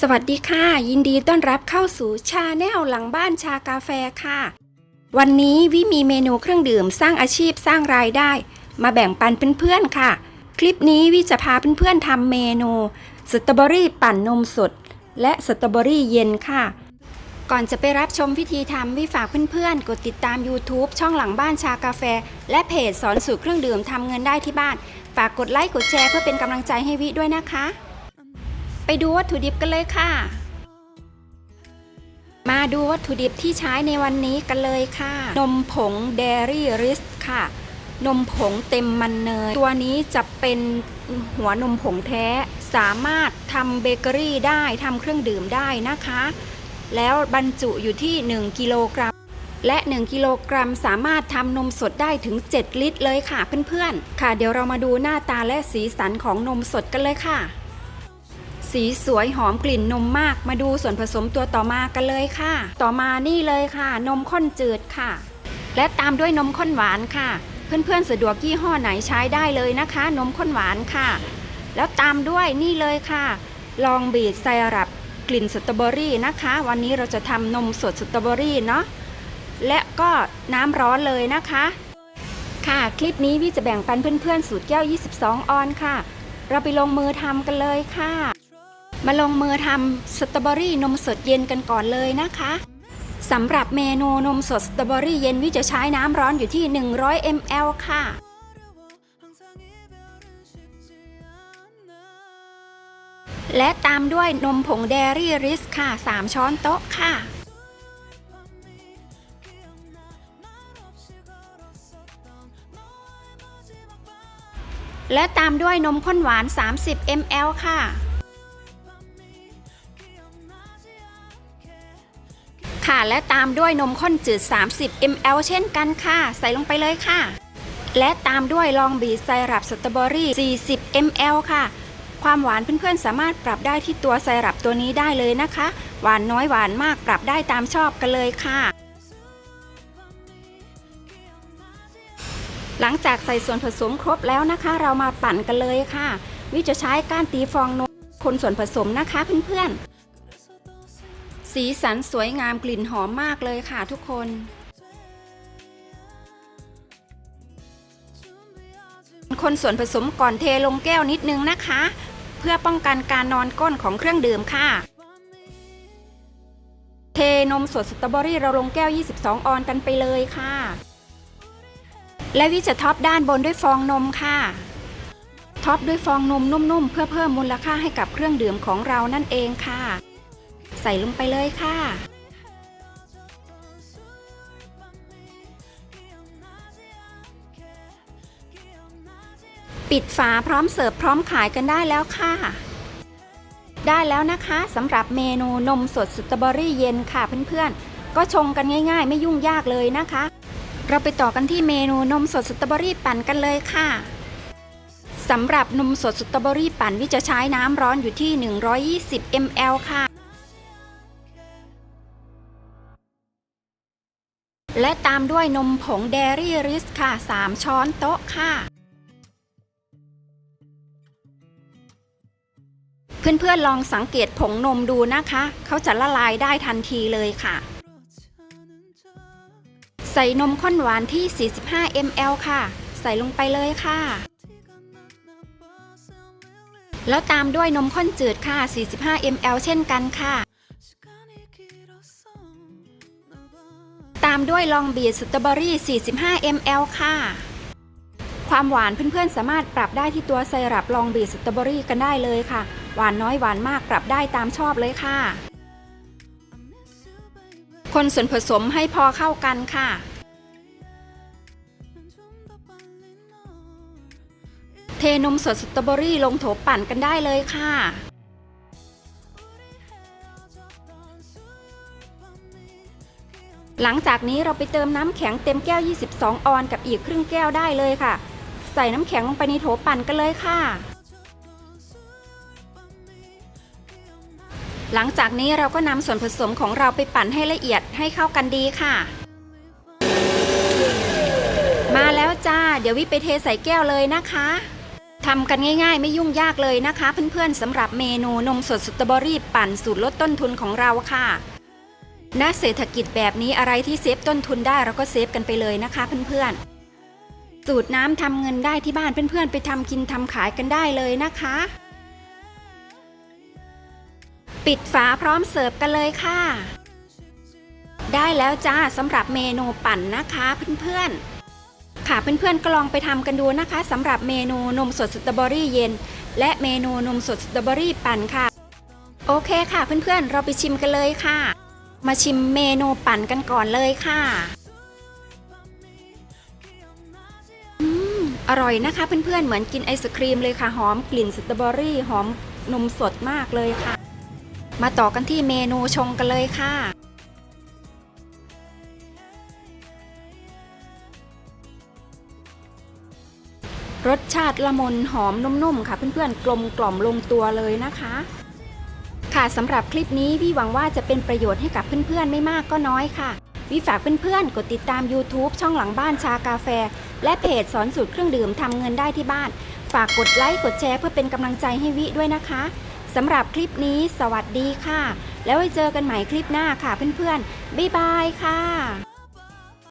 สวัสดีค่ะ ยินดีต้อนรับเข้าสู่ชาแนลหลังบ้านชากาแฟค่ะ วันนี้วิมีเมนูเครื่องดื่มสร้างอาชีพสร้างรายได้ มาแบ่งปันเพื่อนๆค่ะ คลิปนี้วิจะพาเพื่อนๆทำเมนูสตรอเบอรี่ปั่นนมสด และสตรอเบอรี่เย็นค่ะ ก่อนจะไปรับชมวิธีทำวิฝากเพื่อนๆ กดติดตาม YouTube ช่องหลังบ้านชากาแฟ และเพจสอนสูตรเครื่องดื่มทำเงินได้ที่บ้าน ฝากกดไลค์กดแชร์เพื่อเป็นกำลังใจให้วิด้วยนะคะ ไปดูวัตถุดิบกันเลยค่ะ มาดูวัตถุดิบที่ใช้ในวันนี้กันเลยค่ะ นมผงเดรี่ริสค่ะ นมผงเต็มมันเนย ตัวนี้จะเป็นหัวนมผงแท้ สามารถทำเบเกอรี่ได้ทำเครื่องดื่มได้นะคะ แล้วบรรจุอยู่ที่ 1 กิโลกรัมและ 1 กิโลกรัมสามารถทำนมสดได้ถึง 7 ลิตรเลยค่ะเพื่อนๆ ค่ะ เดี๋ยวเรามาดูหน้าตาและสีสันของนมสดกันเลยค่ะ สีสวยหอมกลิ่นนมมาก มาดูส่วนผสมตัวต่อมากันเลยค่ะ ต่อมานี่เลยค่ะ นมข้นจืดค่ะ และตามด้วยนมข้นหวานค่ะ เพื่อนๆสะดวกยี่ห้อไหนใช้ได้เลยนะคะ นมข้นหวานค่ะ แล้วตามด้วยนี่เลยค่ะ ลองบีดไซรัปกลิ่นสตรอเบอรี่นะคะ วันนี้เราจะทำนมสดสตรอเบอรี่เนาะและก็น้ำร้อนเลยนะคะ ค่ะคลิปนี้วิจะแบ่งปันเพื่อนๆ สูตรแก้ว 22 ออนค่ะ เราไปลงมือทำกันเลยค่ะ มาลงมือทำสตรอเบอรี่นมสดเย็นกันก่อนเลยนะคะสำหรับเมนูนมสดสตรอเบอรี่เย็นวิจะใช้น้ำร้อนอยู่ที่ 100 ml ค่ะ และตามด้วยนมผงเดรี่ริสค่ะ 3 ช้อนโต๊ะค่ะ และตามด้วยนมข้นหวาน 30 ml ค่ะ ค่ะ และตามด้วยนมข้นจืด 30 ml เช่นกันค่ะ ใส่ลงไปเลยค่ะ และตามด้วยลองบีไซรัปสตรอเบอรี่ 40 ml ค่ะ ความหวานเพื่อนๆสามารถปรับได้ที่ตัวไซรัปตัวนี้ได้เลยนะคะ หวานน้อยหวานมากปรับได้ตามชอบกันเลยค่ะหลังจากใส่ส่วนผสมครบแล้วนะคะ เรามาปั่นกันเลยค่ะ วิจะใช้ก้านตีฟองนมคนส่วนผสมนะคะเพื่อนๆ สีสันสวยงามกลิ่นหอมมากเลยค่ะทุกคน คนส่วนผสมก่อนเทลงแก้วนิดนึงนะคะ เพื่อป้องกันการนอนก้นของเครื่องดื่มค่ะ เทนมสดสตรอเบอรี่เราลงแก้ว 22 ออนกันไปเลยค่ะ และวิจะท็อปด้านบนด้วยฟองนมค่ะท็อปด้วยฟองนมนุ่มๆ เพื่อเพิ่มมูลค่าให้กับเครื่องดื่มของเรานั่นเองค่ะ ส่ลงไปเลยค่ะ ปิดฝาพร้อมเสิร์ฟพร้อมขายกันได้แล้วค่ะ ได้แล้วนะคะสำหรับเมนูนมสดสตรอเบอรี่เย็นค่ะเพื่อนๆ ก็ชงกันง่ายๆ ไม่ยุ่งยากเลยนะคะ เราไปต่อกันที่เมนูนมสดสตรอเบอรี่ปั่นกันเลยค่ะสำหรับนมสดสตรอเบอรี่ปั่นวิจะใช้น้ำร้อนอยู่ที่ 120 ml ค่ะ และตามด้วยนมผงเดรี่ริสค่ะ 3 ช้อนโต๊ะค่ะ เพื่อนๆลองสังเกตผงนมดูนะคะ เขาจะละลายได้ทันทีเลยค่ะ ใส่นมข้นหวานที่ 45 ml ค่ะ ใส่ลงไปเลยค่ะ แล้วตามด้วยนมข้นจืดค่ะ 45 ml เช่นกันค่ะ ตามด้วยลองบีสตรอเบอรี่ 45 ml ค่ะ ความหวานเพื่อนๆ สามารถปรับได้ที่ตัวไซรัปลองบีสตรอเบอรี่กันได้เลยค่ะ หวานน้อยหวานมากปรับได้ตามชอบเลยค่ะ คนส่วนผสมให้พอเข้ากันค่ะ เทนมสดสตรอเบอรี่ลงโถปั่นกันได้เลยค่ะ หลังจากนี้เราไปเติมน้ำแข็งเต็มแก้ว 22 ออนกับอีกครึ่งแก้วได้เลยค่ะ ใส่น้ำแข็งลงไปในโถปั่นกันเลยค่ะ หลังจากนี้เราก็นำส่วนผสมของเราไปปั่นให้ละเอียดให้เข้ากันดีค่ะ มาแล้วจ้า เดี๋ยววิไปเทใส่แก้วเลยนะคะทำกันง่ายๆ ไม่ยุ่งยากเลยนะคะ เพื่อนๆสำหรับเมนูนมสดสตรอเบอรี่ปั่นสูตรลดต้นทุนของเราค่ะ ณเศรษฐกิจแบบนี้อะไรที่เซฟต้นทุนได้เราก็เซฟกันไปเลยนะคะเพื่อนๆ สูตรน้ำทำเงินได้ที่บ้านเพื่อนๆ ไปทำกินทำขายกันได้เลยนะคะ ปิดฝาพร้อมเสิร์ฟกันเลยค่ะ ได้แล้วจ้าสำหรับเมนูปั่นนะคะเพื่อนๆค่ะเพื่อนๆก็ลองไปทำกันดูนะคะสำหรับเมนูนมสดสตรอเบอรี่เย็น และเมนูนมสดสตรอเบอรี่ปั่นค่ะ โอเคค่ะเพื่อนๆเราไปชิมกันเลยค่ะ มาชิมเมนูปั่นกันก่อนเลยค่ะอร่อยนะคะเพื่อนๆเหมือนกินไอศครีมเลยค่ะ หอมกลิ่นสตรอเบอรี่ หอมนมสดมากเลยค่ะ มาต่อกันที่เมนูชงกันเลยค่ะ รสชาติละมุนหอมนุ่มๆค่ะ เพื่อนๆกลมกล่อมลงตัวเลยนะคะ ค่ะสำหรับคลิปนี้พี่หวังว่าจะเป็นประโยชน์ให้กับเพื่อนๆ ไม่มากก็น้อยค่ะวิฝากเพื่อนๆ กดติดตาม YouTube ช่องหลังบ้านชากาแฟ และเพจสอนสูตรเครื่องดื่มทำเงินได้ที่บ้าน ฝากกดไลค์กดแชร์เพื่อเป็นกำลังใจให้วิด้วยนะคะสำหรับคลิปนี้สวัสดีค่ะ แล้วไว้เจอกันใหม่คลิปหน้าค่ะเพื่อนๆ บ๊ายบายค่ะ